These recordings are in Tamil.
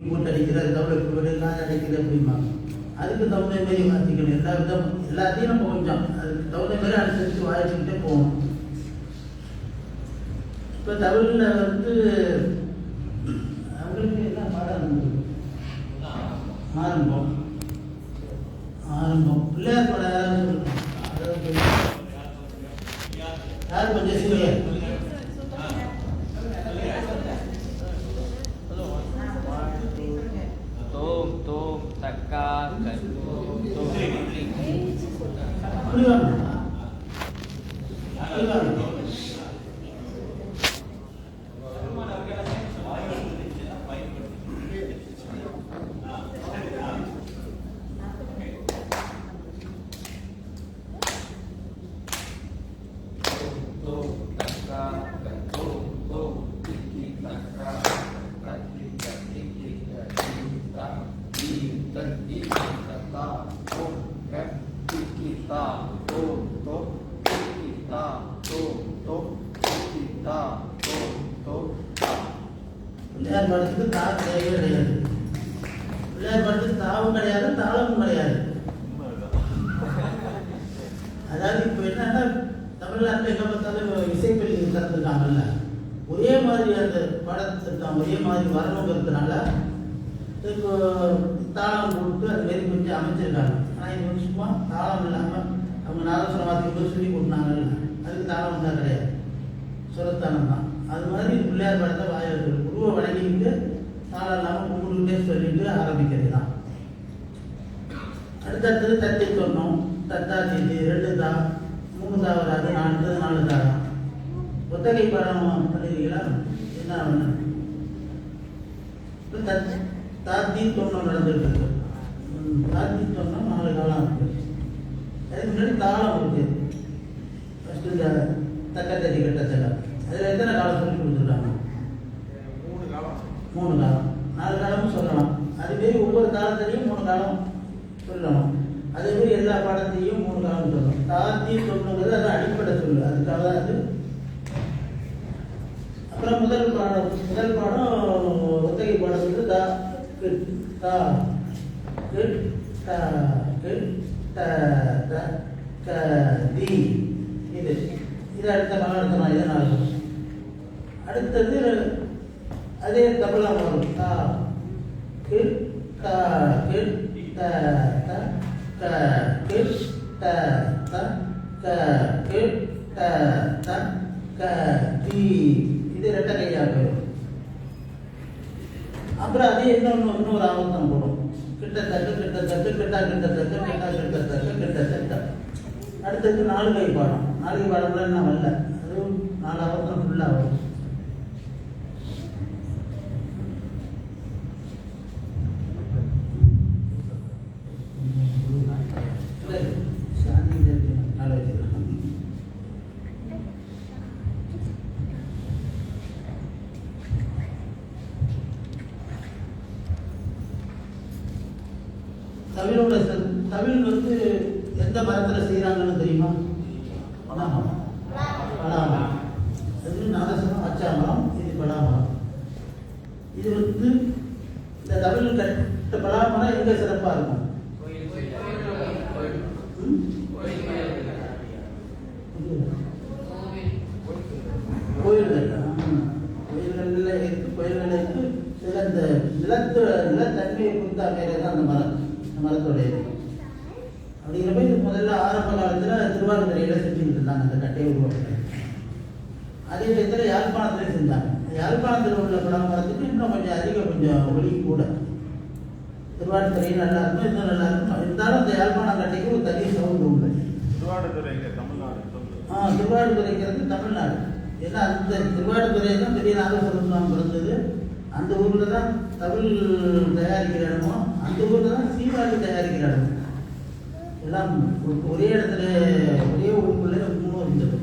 போட்டு அடிக்கிறது தவிர இப்படி எல்லாம் அடிக்கிற அப்படிம்பாங்க அதுக்கு தகுந்த மாரி மாற்றிக்கணும் எல்லா விதம் எல்லாத்தையும் நம்ம கொஞ்சம் அதுக்கு தகுந்த மாதிரி அனுசரித்து வாய்ச்சிக்கிட்டே போகணும் இப்போ தமிழில் வந்து அவங்களுக்கு என்ன பாடம் ஆரம்பம் ஆரம்பம் பிள்ளையார் படம் யாரும் யார் கொஞ்சம் சீனியர் அப்படி வாங்க அப்படி வாங்க tôm tiki பிள்ளையார் படத்துக்கு தா தேவையே கிடையாது. பிள்ளையார் படத்துக்கு தாவும் கிடையாது தாளமும் கிடையாது. அதாவது இப்போ என்னன்னா தமிழ்நாட்டில் எங்கே பார்த்தாலும் இசைப்பள்ளி திறந்துருக்காங்கல்ல ஒரே மாதிரி அந்த பாடத்திட்டம் ஒரே மாதிரி வரணுங்கிறதுனால இப்போ தாளம் போட்டு அது மாரி கொஞ்சம் அமைச்சிருக்காங்க. ஆனால் இது வந்து சும்மா தாளம் இல்லாமல் அவங்க நாதஸ்வரம் வார்த்தைக்கு போய் சொல்லி கொடுத்தாங்கல்ல அதுக்கு தாளம் தான் கிடையாது. சுரத்தனம் தான் அது மாதிரி பிள்ளையார் படத்தை வாய குருவை வணங்கிட்டு தாளம் இல்லாமல் சொல்லிட்டு ஆரம்பிக்கிறது தான் அடுத்தடுத்தது தட்டி சொன்னோம். தத்தா சீட்டி ரெண்டு தா மூணு தா வராது அடுத்தது நாலு தா. தான் ஒத்தகை படம் பண்ணுறீங்களா என்ன ஒன்று தாத்தி தொண்ணம் நடந்துட்டு இருக்கு தாத்தி தொண்ணம் நாலு காலம் இருக்கு. அதுக்கு முன்னாடி தாளம் இருக்கு. ஃபஸ்ட்டு இந்த தக்கத்தடி கட்டத்தை அதில் எத்தனை காலம் சொல்லி கொடுத்துருக்காங்க மூணு காலம் நாலு காலமும் சொல்லலாம் அதுமாரி ஒவ்வொரு காலத்துலையும் மூணு காலம் சொல்லணும் அதே மாதிரி எல்லா பாடத்தையும் மூணு காலம் சொல்லணும் தாத்தி சொல்லுங்கிறது அது அடிப்படை சொல்லு. அதுக்காக தான் அது. அப்புறம் முதல் பாடம். முதல் பாடம் ஒத்தகை பாடம் வந்து தா கிட் தா கிட் தா கிட் த த க தி. இது. இது அடுத்த காலம் அடுத்த நாள் இதனால் அடுத்தது அதே தபலா வரும் தா கிட் தா கிட் த த க கிட் த த க கிட் த த க தி இது ரெட்ட கையா போயிடும் அப்புறம் அதே இன்னொன்று இன்னொரு ஆபத்தம் போடும் கிட்டத்தட்ட கிட்டத்தட்ட கிட்டா கிட்டத்தட்ட கிட்டா கிட்டத்தட்ட கிட்டத்தட்ட அடுத்தது நாலு கை பாடம். நாலு கை பாடம்லாம் என்ன வரல. அதுவும் நாலு ஆபத்தம் ஃபுல்லாக வரும் இல்லை, சாந்தி தேவி, நாலு வச்சுக்கலாம். தமிழோட தமிழ் வந்து எந்த மரத்தில் செய்கிறாங்கன்னு தெரியுமா? பலாமரம். பலாமரம். அது நாதசனம் அச்சாமரம் இது பலாமரம். இது வந்து இந்த தமிழ் கட்ட பலாமரம் எங்கே சிறப்பாக இருக்கும் ம்? கோயில்கள் ஆமா. கோயில்கள்ல இருக்கு கோயில்கள் இருக்கு சில இந்த நிலத்து நிலத்தன்மையை பொறுத்த அமைகிறது தான் அந்த மரம் இந்த மரத்தோடைய அப்படிங்கிறப்ப இது முதல்ல ஆரம்ப காலத்தில் இருந்தாங்க அந்த கட்டையை உருவாக்க அதே நேரத்தில் யாழ்ப்பாணத்தில் செஞ்சாங்க யாழ்ப்பாணத்தில் உள்ள படம் மரத்துக்கு இன்னும் கொஞ்சம் அதிக கொஞ்சம் ஒளி கூட. திருவாரூரை நல்லா இருக்கும் இன்னும் நல்லா இருக்கும். இருந்தாலும் அந்த யாழ்ப்பாணம் கட்டைக்கு ஒரு தனி சவுண்டு உண்டு. ஆ திருவாடுதுறைங்கிறது தமிழ்நாடு. ஏன்னா அந்த திருவாடுதுறை தான் பெரிய நாகஸ்வரம் சுவாமி பிறந்தது. அந்த ஊரில் தான் தமிழ் தயாரிக்கிற இடமும் அந்த ஊரில் தான் சீவாழி தயாரிக்கிற இடமும் எல்லாம் ஒரே இடத்துல ஒரே ஊருக்குள்ளே மூணு இருந்தது.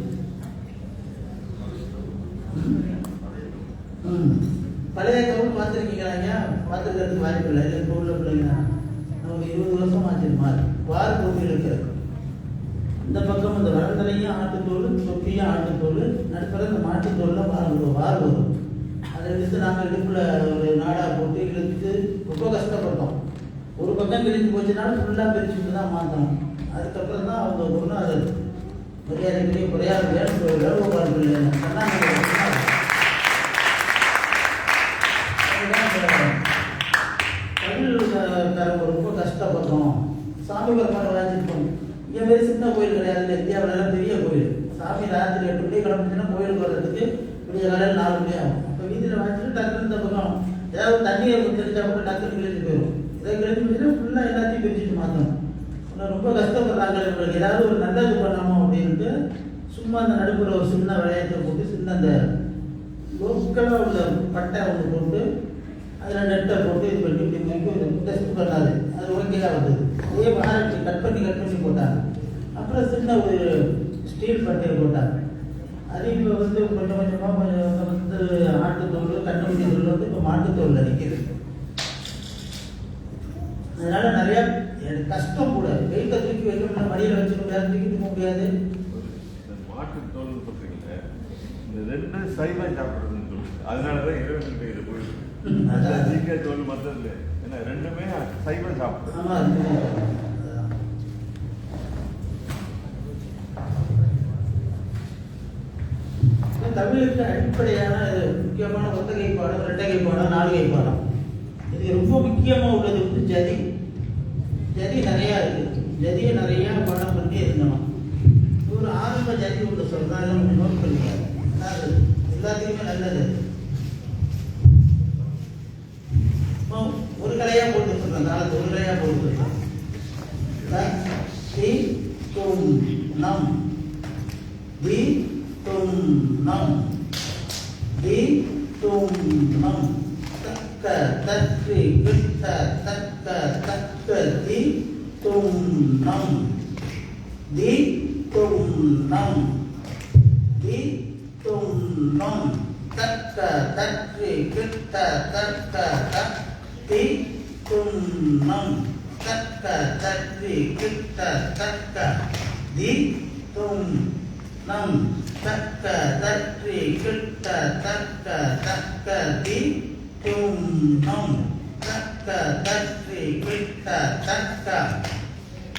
பழைய கவர் பார்த்துருக்கீங்களா ஐயா? பார்த்துருக்கிறதுக்கு வாய்ப்பு இல்லை. இல்லை இப்போ உள்ள பிள்ளைங்க. நமக்கு இருபது வருஷம் ஆச்சு மாறி வார கோவில் இருக்கிறது. இந்த பக்கம் இந்த வரந்தலையும் ஆட்டுத்தோல் தொப்பியும் ஆட்டுத்தோல் நடுப்புற இந்த மாட்டுத்தோலில் வாரம். வார வரும். அதை எடுத்து நாங்கள் இடுப்பில் ஒரு நாடாக போட்டு இழுத்து ஒரு பக்கம் பிரிஞ்சு போச்சுனாலும் ஃபுல்லாக பிரிச்சுட்டு தான் மாற்றணும். அதுக்கப்புறம் தான் அவங்க ஒன்றும் அது மரியாதைக்குரிய குறையாக வேணும் வேணுகோபால் பிள்ளை கண்ணாமலை தமிழ்காரங்க ரொம்ப கஷ்டப்பட்டோம். சாமி பெருமாள் வாங்கிருக்கோம் இங்கே மாதிரி சின்ன கோயில் கிடையாது இந்தியாவில் பெரிய கோயில். சாமி ராத்திரி எட்டு மணி கிளம்பிச்சுன்னா கோயிலுக்கு வர்றதுக்கு விடிய காலையில் நாலு மணி ஆகும். அப்போ வீதியில் வாங்கிட்டு டக்குன்னு இந்த பக்கம் ஏதாவது தண்ணியை தெரிஞ்சா கூட டக்குன்னு கிழிஞ்சு போயிடும் இதை கிழிஞ்சு ஃபுல்லாக எல்லாத்தையும் பிரிச்சுட்டு மாற்றணும் ஆனால் ரொம்ப கஷ்டப்படுறாங்க இவங்களுக்கு. ஏதாவது ஒரு நல்லது பண்ணணும் அப்படின்ட்டு சும்மா அந்த நடுப்புற ஒரு சின்ன விளையாட்டை போட்டு சின்ன அந்த லோக்கலாக உள்ள பட்டை ஒன்று போட்டு அதில் நெட்டை போட்டு இது பண்ணி இப்படி தூக்கி ஒரு டெஸ்ட் பண்ணாது அது ஓகேலாம் வந்தது. அதே மாதிரி கட் பண்ணி கட் பண்ணி போட்டாங்க. அப்புறம் சின்ன ஒரு ஸ்டீல் பட்டையை போட்டாங்க. அது இப்போ வந்து கொஞ்சம் கொஞ்சமாக கொஞ்சம் வந்து ஆட்டுத்தோல் கண்ணுக்குட்டி வந்து இப்போ மாட்டுத்தோல் நிற்கிது அதனால நிறைய கஷ்டம் கூட. வெயிட்டை தூக்கி வைக்கணும்னா மடியில் வச்சுக்க முடியாது தூக்கிட்டு போக முடியாது. மாட்டு தோல் சொல்றீங்களே இந்த ரெண்டு சைவம் சாப்பிடுறதுன்னு சொல்லுது அதனாலதான் இறைவன் இது போயிடுது. ம், அதான். ஜிகே தோல் மத்தது ஏன்னா ரெண்டுமே சைவம் சாப்பிடுறது. ஆமா அது அதான். இந்த தமிழுக்கு அடிப்படையான முக்கியமான ஒத்தகை பாடம் ரெட்டகை பாடம் நாலுகை பாடம். இது ரொம்ப முக்கியமாக உள்ளது வந்து ஜதி. ஜதி நிறையா இருக்குது ஜதியை நிறையா பாடம் பண்ணி இருக்கணும் ஒரு ஆரம்ப ஜதி உள்ள சொல்றாங்க நம்ம நோட் பண்ணிக்க நல்லது எல்லாத்துக்குமே நல்லது ஒரு கலையாக போட்டு சொல்கிறேன் காலத்து ஒரு கலையாக போட்டு சொல்றேன் தி தும் நம். தி தும் நம். தி தும் நம் தக்க தக்கு கிட்ட தக்க தக்க தி தும் நம் தி தும் நம் தி தும் நம் தக்க தக்கு கிட்ட தக்க தத்தி தும் நம் தக்க தக்கு கிட்ட தக்க தி தும் நம் தக்க தக்கு கிட்ட தக்க தக்க தி தும் நம் தக்க தக்கு கிட்ட தக்க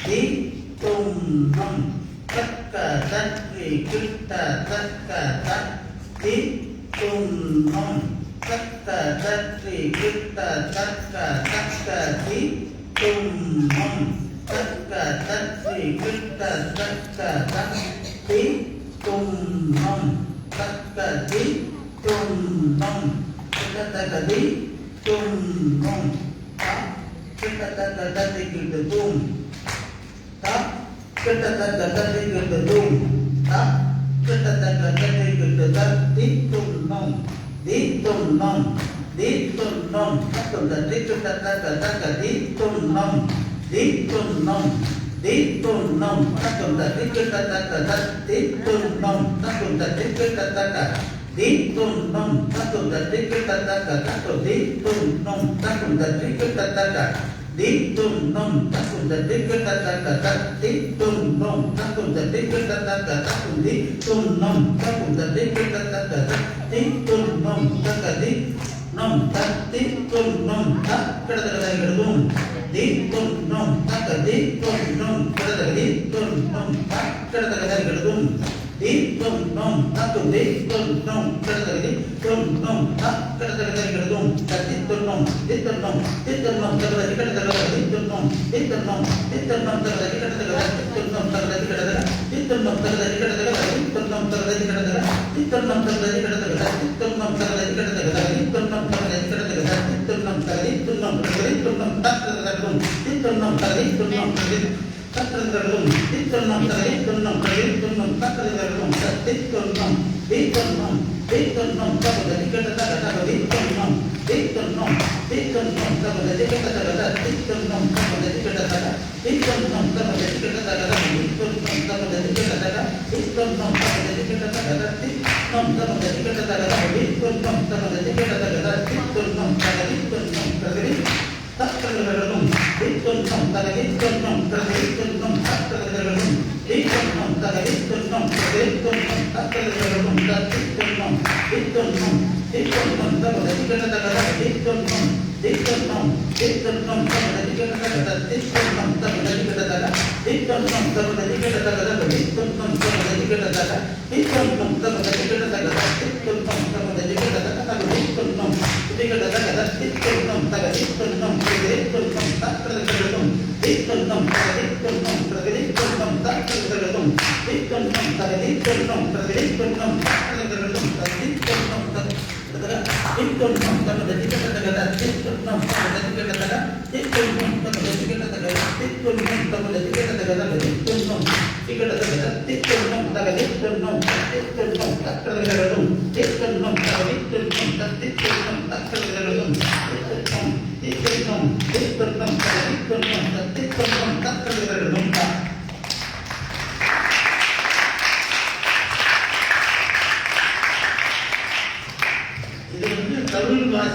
தி தும் நம் தக்க தக்கு கிட்ட தக்க தத்தி தும் நம் தக்க தக்கு கிட்ட தக்க தக்க தி தும் நம் தக்க தக்கு கிட்ட தக்க தத்தி தும் Ditunam. Ditunam. Ditunam. Ditunam. Ditunam. Ditunam. Ditunam. Ditunam. Ditunam. Ditunam. Ditunam. Di tum nom di tum nom di tum nom tum tadi kita tanda tanda di tum nom tum tadi kita tanda di tum nom tum tadi kita tanda tanda di tum nom tum tadi kita tanda di tum nom takum jadi kita taka tak di tum nom takum jadi kita taka takum di tum nom takum jadi kita taka tak di tum nom taka di nom tak di tum nom tak kada kada gedung di tum nom taka di tum nom kada kada di tum nom tak kada kada gedung di tum nom takum di tum nom kada kada di tum nom tak kada kada gedung tak di tum nom di tum nom di tum nom kada kada kada kada di tum nom di tum nom di tum nom kada kada kada kada di tum nom kada kada kada kada di tum nom kada kada kada kada di tum nom kada kada kada kada di tum nom kada kada kada kada di tum nom kada kada kada kada di tum nom kada kada kada kada di tum nom kada di tum nom kada di tum nom tak kada kada kada di tum nom kada di tum nom kada di தக்கரங்களும் தீத்தன்னம் தலை தொன்னம் கலை தொன்னம் தக்கரங்களும் தீத்தொன்னம் தீத்தொன்னம் தீத்தொன்னம் தகுத நிகழ தகத தீத்தொன்னம் தீத்தொன்னம் தீத்தொன்னம் தகுத நிகழ தகத தீத்தொன்னம் தகுத நிகழ தக தீத்தொன்னம் தகுத நிகழ தகத தீத்தொன்னம் தகுத நிகழ தக தீத்தொன்னம் தகுத நிகழ தகத தீத்தொன்னம் தகுத நிகழ தகத தீத்தொன்னம் தகுத நிகழ தகத தீத்தொன்னம் தகுத தீத்தொன்னம் தகுத தக்கரங்களும் தீத்தொன்னம் தகதித்தொன்னம் தகதித்தொன்னம் தக்கரங்களும் தீத்தொன்னம் தகதித்தொன்னம் தகதித்தொன்னம் தித்தன்னம்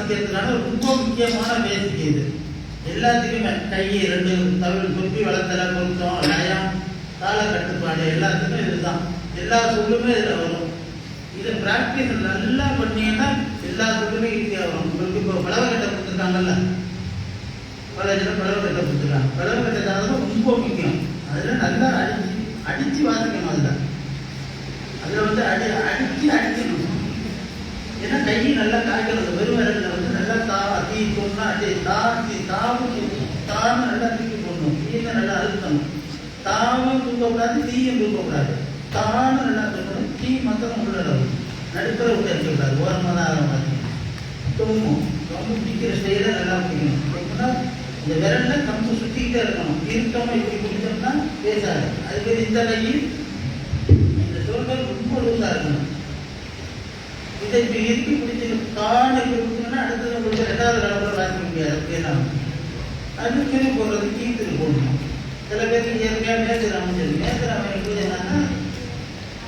தமிழ் ரொம்ப முக்கியமான பேசிக் இது. எல்லாத்துக்குமே கை ரெண்டு தமிழ் தொப்பி வளர்த்தல பொருத்தம் லயம் தாள கட்டுப்பாடு எல்லாத்துக்குமே இதுதான். எல்லா சொல்லுமே இதில் வரும். இதை ப்ராக்டிஸ் நல்லா பண்ணீங்கன்னா எல்லா சொல்லுமே ஈஸியாக வரும். உங்களுக்கு இப்போ பலவ கட்ட கொடுத்துருக்காங்கல்ல? காலேஜில் பலவ கட்ட கொடுத்துருக்காங்க. பலவ கட்டை ரொம்ப முக்கியம். அதில் நல்லா அடிச்சு அடித்து வாசிக்கணும் அதில். அதில் வந்து அடி அடித்து அடிச்சிடணும் ஏன்னா கை நல்லா காய்க்கிறது. வெறும் விரல்ல நல்லா தா அதே தாக்கி தாவுக்கு தா தீ நல்லா தூக்கி போடணும் தீயை நல்லா அழுத்தணும் தாவும் தூக்கக்கூடாது தீயும் தூக்கக்கூடாது தான்னு நல்லா தூக்கணும் தீ மொத்தம் உள்ள நடுப்புற விட்டு இருக்கக்கூடாது ஓரமாக தான் ஆரம்பிச்சு தொம்மும் ரொம்ப பிடிக்கிற ஸ்டைல நல்லா பிடிக்கணும் எப்படின்னா இந்த விரல்ல கம்பு சுத்திக்கிட்டே இருக்கணும் இறுக்கமா இப்படி பிடிச்சோம்னா பேசாது அதுக்கு இந்த கையில் இந்த சோழர்கள் ரொம்ப லூஸா இருக்கணும். இதை இப்போ இறுக்கி பிடிச்சி காலை இப்படி பிடிச்சோம்னா அடுத்தது உங்களுக்கு ரெண்டாவது கடவுளை வாசிக்க முடியாது அப்படின்னா அது கீழே போடுறது கீத்திரு போடணும். சில பேருக்கு இயற்கையாக மேஜர் அமைஞ்சது மேஜர் அமைப்பு என்னன்னா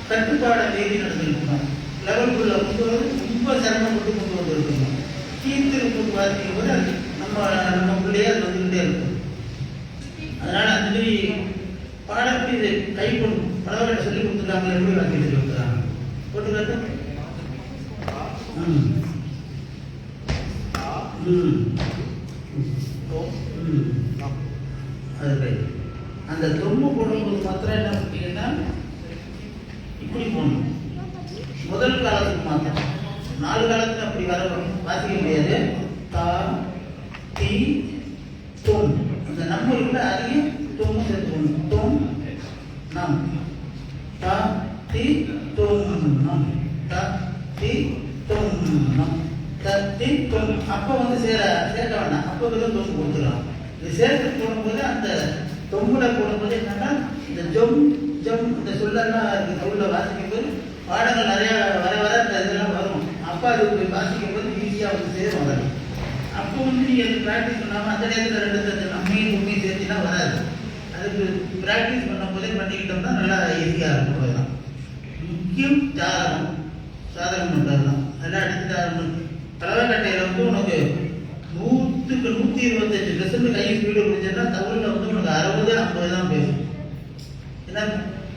கட்டுப்பாடை மீறி நடந்துருக்கணும் லெவலுக்குள்ள கொண்டு வந்து ரொம்ப சிரமப்பட்டு கொண்டு வந்துருக்கணும் கீழ்த்திரு பார்த்தீங்க வாசிக்கும் போது அது நம்ம நம்ம பிள்ளையே அது வந்துக்கிட்டே இருக்கும். அதனால அந்த மாதிரி பாடப்படி கை கொண்டு பலவரை சொல்லி கொடுத்துருக்காங்க எப்படி வாங்கிட்டு சொல்லி கொடுத்துருக்காங்க போட்டு அந்த தொம்பு போடும்போது மாத்திரம் என்ன பண்ணீங்கன்னா இப்படி போடணும் முதல் காலத்துக்கு மாத்திரம் நாலு காலத்துக்கு அப்படி வர வாசிக்க முடியாது தா தி தொம் அந்த நம்ம இருக்குல்ல அதையும் தொம் சேர்த்து போடணும் தொம் நம் தா தி தொம் நம் தா தி தொம் நம் தத்தி தொம் அப்போ வந்து சேர சேர்க்க வேண்டாம். அப்போ வெறும் தொம்பு கொடுத்துக்கலாம் இது சேர்த்து போடும்போது அந்த தொம்புல போடும்போது என்னன்னா இந்த ஜொம் ஜம் இந்த சொல்லெல்லாம் இருக்கு. வாசிக்கும் போது பாடங்கள் நிறையா வர வர அந்த இதெல்லாம் வரும். அப்போ அது போய் வாசிக்கும் போது ஈஸியாக வந்து சேரும் வராது அப்போ வந்து நீங்கள் ப்ராக்டிஸ் பண்ணாமல் அந்த நேரத்தில் ரெண்டு சேர்த்து நம்மையும் உண்மையும் சேர்த்துலாம் வராது. அதுக்கு ப்ராக்டிஸ் பண்ணும்போதே பண்ணிக்கிட்டோம்னா நல்லா ஈஸியாக இருக்கும் அவ்வளவுதான். முக்கியம் சாதனம் சாதனம் பண்ணுறது தான் நல்லா அடிச்சு சாதனம் கலவைக்கட்டையில் வந்து உனக்கு நூற்றுக்கு நூற்றி இருபத்தஞ்சு பெர்சன்ட் கை ஸ்பீடு முடிஞ்சதுன்னா தமிழில் வந்து உனக்கு அறுபது ஐம்பது தான் பேசும். ஏன்னா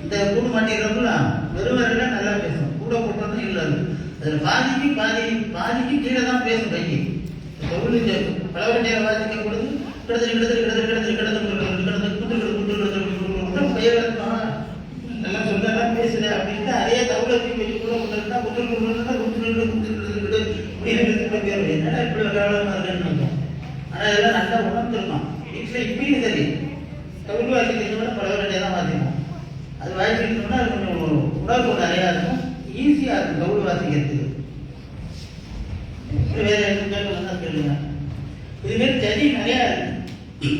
இந்த கூடு மாட்டிடுறோம்ல வெறும் நல்லா பேசும். கூட போட்டோம்னா இல்லை அதில் பாதிக்கு பாதி பாதிக்கு கீழே தான் பேசும் கைக்கு. தமிழ் இந்த பாதிக்க வாசிக்கும் பொழுது கிடந்து கிடந்து கிடந்து கிடந்து கிடந்து கிடந்து கிடந்து குட்டு கிடந்து குட்டு கிடந்து பையன் நல்லா சொல்லலாம் பேசுற அப்படின்ட்டு அதே தமிழை வச்சு கூட கொண்டு குட்டு குட்டு குட்டு குட்டு இப்படி இருக்கிறது இப்படி விளையாடணும் இருக்குன்னு நினைப்போம். ஆனா இதெல்லாம் நல்லா உணர்ந்துருக்கோம் வீட்டில் இப்பயும் சரி தமிழ் வாசிக்கிறத பல வேண்டிய தான் வாசிப்போம் அது வாசிக்கணும்னா அது கொஞ்சம் உணர்வு நிறையா இருக்கும். ஈஸியாக இருக்கும். தமிழ் வாசிக்கிறதுக்கு வேற எதுவும் கேட்கலாம் கேளுங்க. இதுமாரி சரி நிறையா இருக்கு.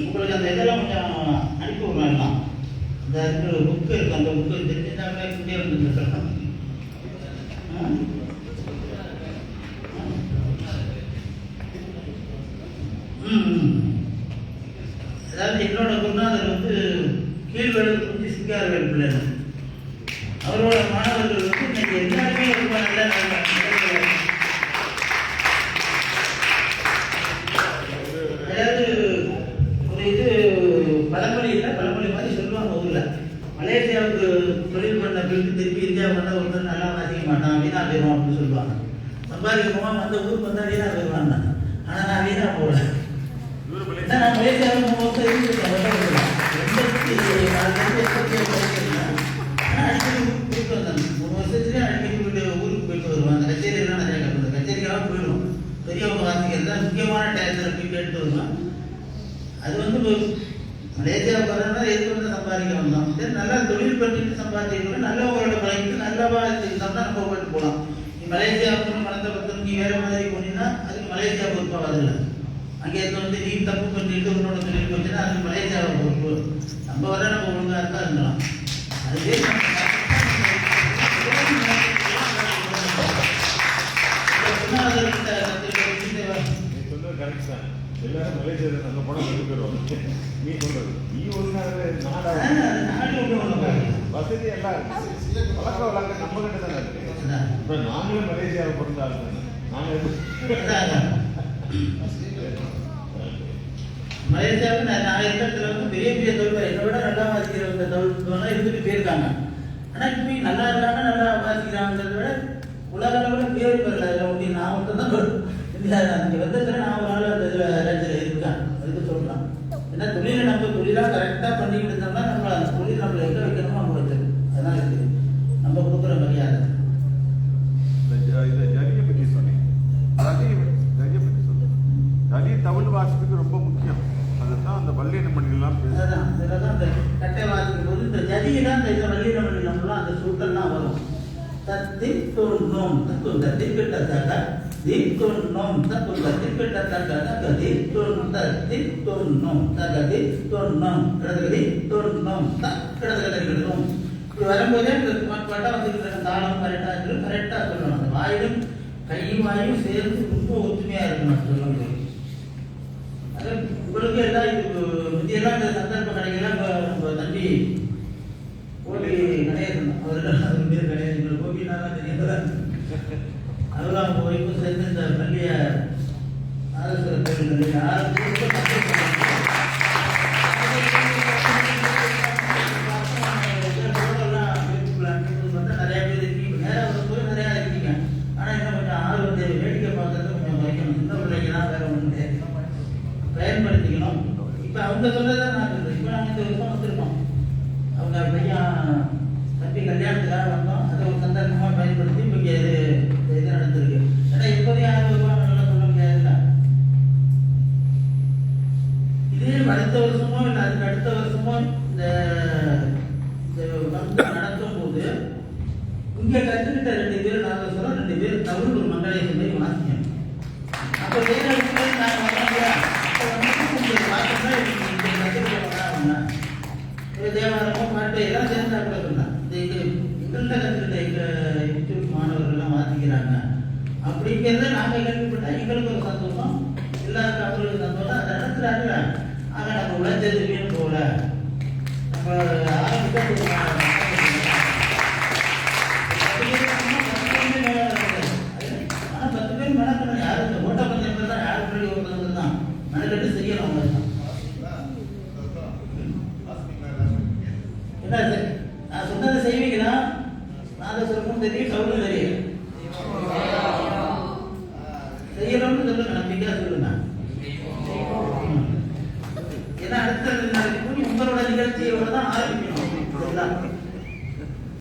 உங்களுக்கு அந்த இதெல்லாம் கொஞ்சம் அனுப்பி விடலாம் அந்த புக்கு இருக்கு. அந்த புக்கு தெரிஞ்சுட்டாவே இப்படியே வந்து சொல்லலாம் சிங்காரவேல் அவரோட மாணவர்கள் வந்து இன்னைக்கு எல்லாருமே ரொம்ப நல்லா அதாவது ஒரு இது பழமொழி இல்லை பழமொழி மாதிரி சொல்லுவாங்க ஊர்ல. மலேசியாவுக்கு தொழில் பண்ண பிறகு திருப்பி இந்தியா வந்தால் ஒருத்தர் நல்லா வாசிக்க மாட்டான் வீணா போயிடும் அப்படின்னு சொல்லுவாங்க. சம்பாதிக்கணும்? அந்த ஊருக்கு வந்தா வீணா போயிடுவாங்க. போகலாம். சரி நல்லா தொழில் பண்ணிட்டு சம்பாதிக்கணும். நல்லவங்களோட பழகிட்டு நல்லவா இருந்தோம்னா நம்ம போயிட்டு போகலாம். நீ மலேசியாவுக்கு பணத்தை பத்து நீ வேற மாதிரி போனீங்கன்னா அது மலேசியா பொறுப்பாக வரல அங்கே இருந்து வந்து நீ தப்பு பண்ணிட்டு உன்னோட தொழில் போச்சுன்னா அது மலேசியாவை பொறுப்பு. நம்ம வர நம்ம ஒழுங்காக இருந்தா இருக்கலாம். அதுவே எல்லாரும் மலேசியாவில் நல்ல படம் போயிடுவாங்க நீ சொல்றது. நீ ஒரு வசதி எல்லாம் இருக்கு. பழக்க வழக்கம் நம்ம கிட்ட தானே இருக்கு. இப்ப நாங்களும் மலேசியாவை பிறந்த ஆள் தானே. நாங்க எப்படி- மலேசியாவுக்கு நான் வந்து பெரிய பெரிய தொழில் என்னை விட நல்லா வாசிக்கிறவங்க தொழில் இருந்துட்டு போயிருக்காங்க. ஆனால் இப்போ நல்லா இருக்காங்க நல்லா வாசிக்கிறாங்கிறத விட உலக அளவில் பேர் பெறல. ஒட்டி நான் மட்டும் தான் இல்லை அங்கே வந்ததில் நான் ஒரு நாள் அந்த இதில் ரேஞ்சில் இருக்கேன் அதுக்கு சொல்கிறேன் ஏன்னா தொழிலை நம்ம தொழிலாக கரெக்டாக பண்ணி கொடுத்தோம்னா நம்ம அந்த தொழில் நம்மளை எங்கே வைக்கணுமோ அங்கே வச்சிருக்கு அதெல்லாம் இருக்குது நம்ம கொடுக்குற மரியாதை. தமிழ் வாசிப்புக்கு ரொம்ப முக்கியம். அதுதான் அந்த வல்லின மணிலாம் பேசுது அதுதான் இதில் தான் அந்த கட்டை வாசிக்கும் போது இந்த ஜதியில் அந்த இந்த வள்ளின மண்டலம்லாம் அந்த சுட்டெல்லாம் வரும். தத்தி தொண்ணோம் தத்து தத்தி கிட்ட தட்ட தி தொண்ணோம் தத்து தத்தி கிட்ட தட்ட கதி தொண் தத்தி தொண்ணோம் தகதி தொண்ணோம் த இப்படி வரும்போதே இந்த பாட்டா வந்து தாளம் கரெக்டாக இருக்கு. கரெக்டாக சொல்லணும். அந்த வாயிலும் கையும் வாயும் சேர்ந்து ரொம்ப ஒத்துமையாக இருக்கணும் சொல்லும்போது. அது உங்களுக்கு எல்லாம் இது முந்தியெல்லாம் இந்த சந்தர்ப்பம் கிடைக்கலாம் தம்பி கோபி கிடையாது அவர்கள் அவர் பேர் கணேசன். எங்களுக்கு கோபினாலாம் அவரும் அவங்க சேர்ந்து இந்த பள்ளிய ஆலோசனை கோயில் ஆக போல. நம்ம ஆரம்பிக்க